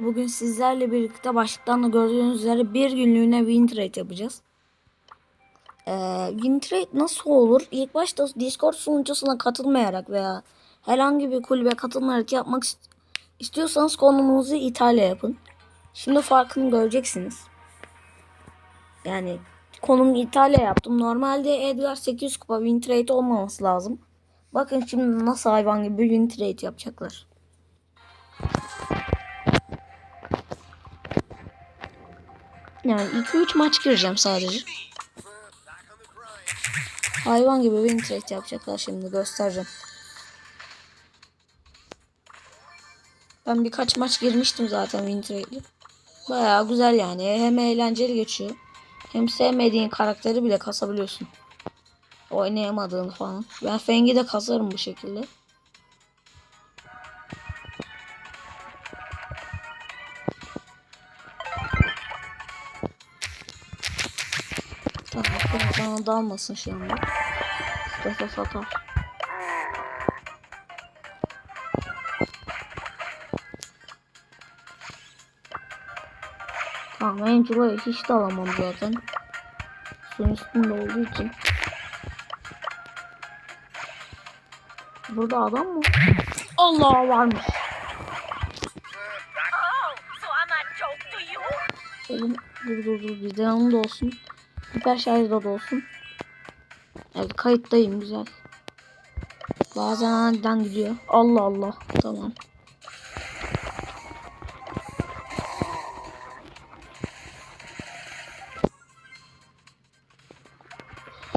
Bugün sizlerle birlikte başlıktan da gördüğünüz üzere bir günlüğüne win trade yapacağız. Ee, win trade nasıl olur? İlk başta Discord sunucusuna katılmayarak veya herhangi bir kulübe katılmayarak yapmak ist- istiyorsanız konumunuzu İtalya yapın. Şimdi farkını göreceksiniz. Yani konumu İtalya yaptım. Normalde Edgar 800 kupa win trade olmaması lazım. Bakın şimdi nasıl hayvan gibi win trade yapacaklar. Yani 2-3 maç gireceğim sadece. Hayvan gibi win trade yapacaklar şimdi göstereceğim. Ben birkaç maç girmiştim zaten win trade'li. Bayağı güzel yani. Hem eğlenceli geçiyor. Hem sevmediğin karakteri bile kasabiliyorsun. Oynayamadığını falan. Ben Feng'i de kasarım bu şekilde. Bana dalmasın şu anda. İstese satar. Tamam, Angelo'yu hiç de alamam zaten. Suyun üstünde olduğu için. Burada adam mı? Allah varmış. Oh? Oğlum dur dur dur bizde yanımda olsun. Hiper şarjda da olsun. Evet kayıttayım güzel. Bazen aniden gidiyor. Allah Allah. Tamam.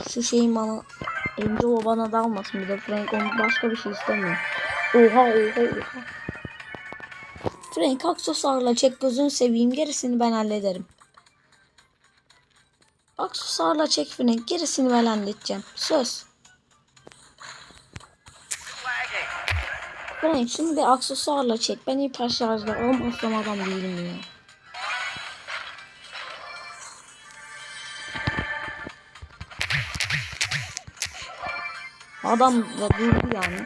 Şu şeyin bana Angelo bana dalmasın bir de Frank onu başka bir şey istemiyor. Oha oha oha. Frank aksesuarla çek gözünü seveyim gerisini ben hallederim. Aksesuarla çek Frank gerisini ben. Söz. Frank şimdi aksesuarla çek. Ben hiper şarjda olmazsam adam değilim ya. Adam da durdu yani.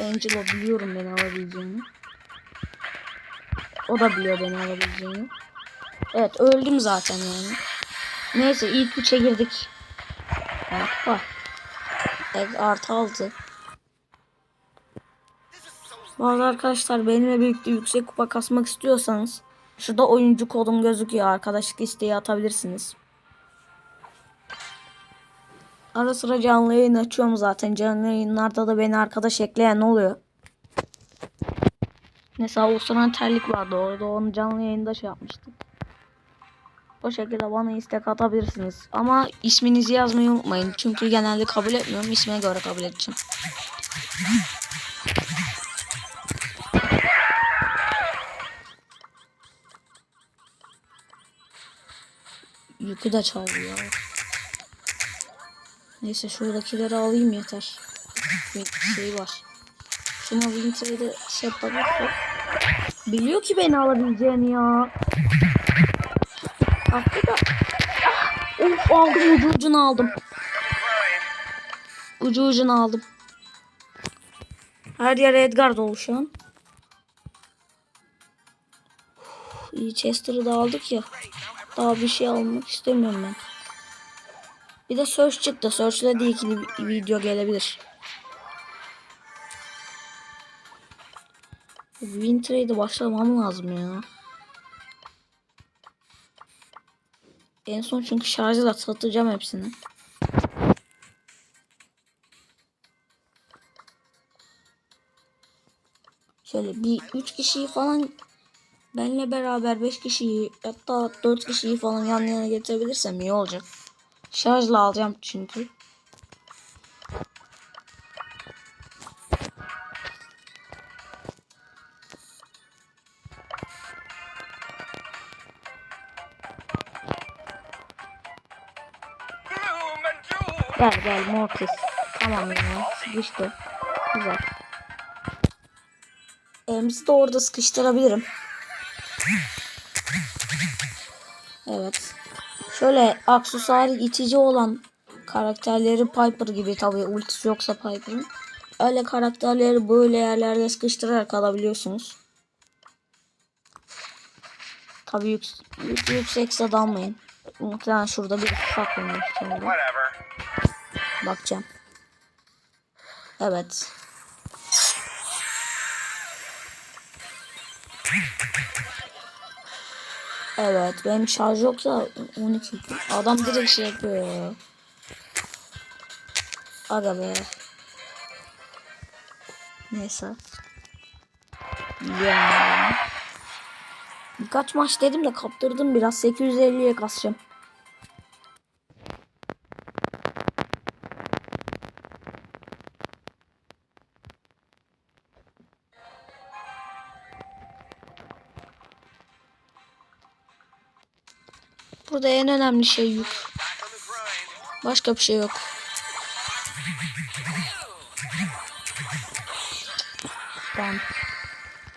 Angelo biliyorum beni alabileceğini. O da biliyor beni alabileceğini. Evet öldüm zaten yani. Neyse ilk üçe girdik. Evet bak. Evet, artı altı. Bu arada arkadaşlar benimle birlikte yüksek kupa kasmak istiyorsanız şurada oyuncu kodum gözüküyor. Arkadaşlık isteği atabilirsiniz. Ara sıra canlı yayın açıyorum zaten. Canlı yayınlarda da beni arkadaş ekleyen oluyor. Mesela Oğuzhan'ın terlik vardı orada. Onu canlı yayında şey yapmıştık. O şekilde bana istek atabilirsiniz. Ama isminizi yazmayı unutmayın. Çünkü genelde kabul etmiyorum. İsme göre kabul edeceğim. Yükü de çaldı ya. Neyse şuradakileri alayım yeter. Bir şey var. Şuna Winter'de şey yapabilirsek. Biliyor ki beni alabileceğini ya. Attı da. Of aldım ucu ucunu aldım. Ucu ucunu aldım. Her yer Edgar dolu şu an. Uf, İyi Chester'ı da aldık ya. Daha bir şey almak istemiyorum ben. Bir de search çıktı. Search'le de ikili video gelebilir. Win trade'e başlamam lazım ya. En son çünkü şarjla satacağım hepsini. Şöyle bir üç kişiyi falan benle beraber beş kişiyi hatta dört kişiyi falan yan yana getirebilirsem iyi olacak. Şarjla alacağım çünkü. Gel gel Mortis. Tamam ya. Sıkıştı. Güzel. Emzi de orada sıkıştırabilirim. Evet. Şöyle aksesuarı itici olan karakterleri Piper gibi tabii ultisi yoksa Piper'ın. öyle karakterleri böyle yerlerde sıkıştırarak alabiliyorsunuz. Tabii yük, yük, yüksekse dalmayın. Muhtemelen şurada bir saklanıyor. Bakacağım. Evet. Evet benim şarj yoksa 12. Adam direkt şey yapıyor ya. Aga be. Neyse. Ya. Birkaç maç dedim de kaptırdım biraz. 850'ye kasacağım. Burada en önemli şey yük. Başka bir şey yok. Tamam.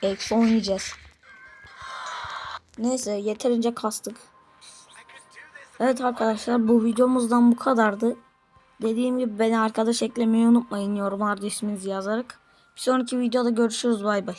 Eksi 10 yiyeceğiz. Neyse yeterince kastık. Evet arkadaşlar bu videomuzdan bu kadardı. Dediğim gibi beni arkadaş eklemeyi unutmayın yorumlarda isminizi yazarak. Bir sonraki videoda görüşürüz bay bay.